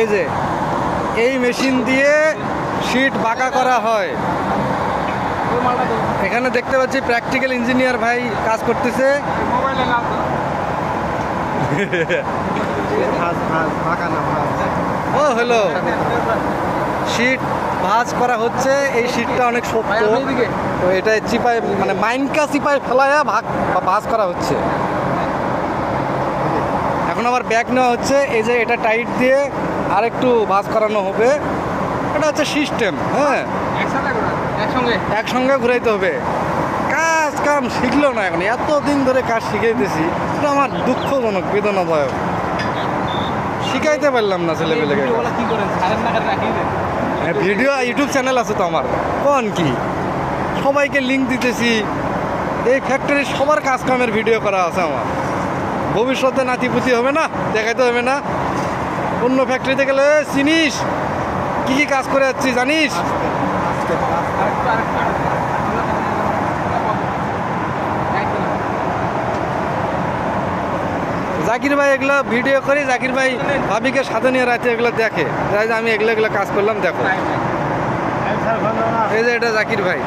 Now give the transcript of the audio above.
এই যে এই মেশিন দিয়ে শীট বাঁকা করা হয়। এখানে দেখতে পাচ্ছি প্র্যাকটিক্যাল ইঞ্জিনিয়ার ভাই কাজ করতেছে। ও হ্যালো শীট ভাজ করা হচ্ছে এই শীটটা অনেক শক্ত। তো এটা চিপায় মানে মাইনকা চিপায় ফেলায়া ভাগ বা ভাঁজ করা হচ্ছে। এখন আবার ব্যাগ নেওয়া হচ্ছে এই যে এটা টাইট দিয়ে আরেকটু ভাঁজ করানো হবে। এটা হচ্ছে সিস্টেম হ্যাঁ। একসঙ্গে একসঙ্গে ঘুরাইতে হবে। কাজ কাম শিখলো না এখন এতদিন ধরে কাজ শিখাইতেছি। এটা আমার দুঃখজনক বেদনাদায়ক। শিখাইতে পারলাম না ছেলেপেলেকে। কি করেন? করে হ্যাঁ, ভিডিও ইউটিউব চ্যানেল আছে তো আমার। কোন কি? সবাইকে লিঙ্ক দিতেছি। এই ফ্যাক্টরির সবার কাজ কামের ভিডিও করা আছে আমার। ভবিষ্যতে নাতিপুতি হবে না দেখাইতে হবে না। অন্য ফ্যাক্টরিতে গেলে চিনিস। কি কি কাজ করে যাচ্ছি জানিস? জাকির ভাই এগুলো ভিডিও করি, জাকির ভাই ভাবিকে সাথে নিয়ে রাতে এগুলো দেখে। আমি এগুলো এগুলো কাজ করলাম, দেখো। এই যে এটা জাকির ভাই।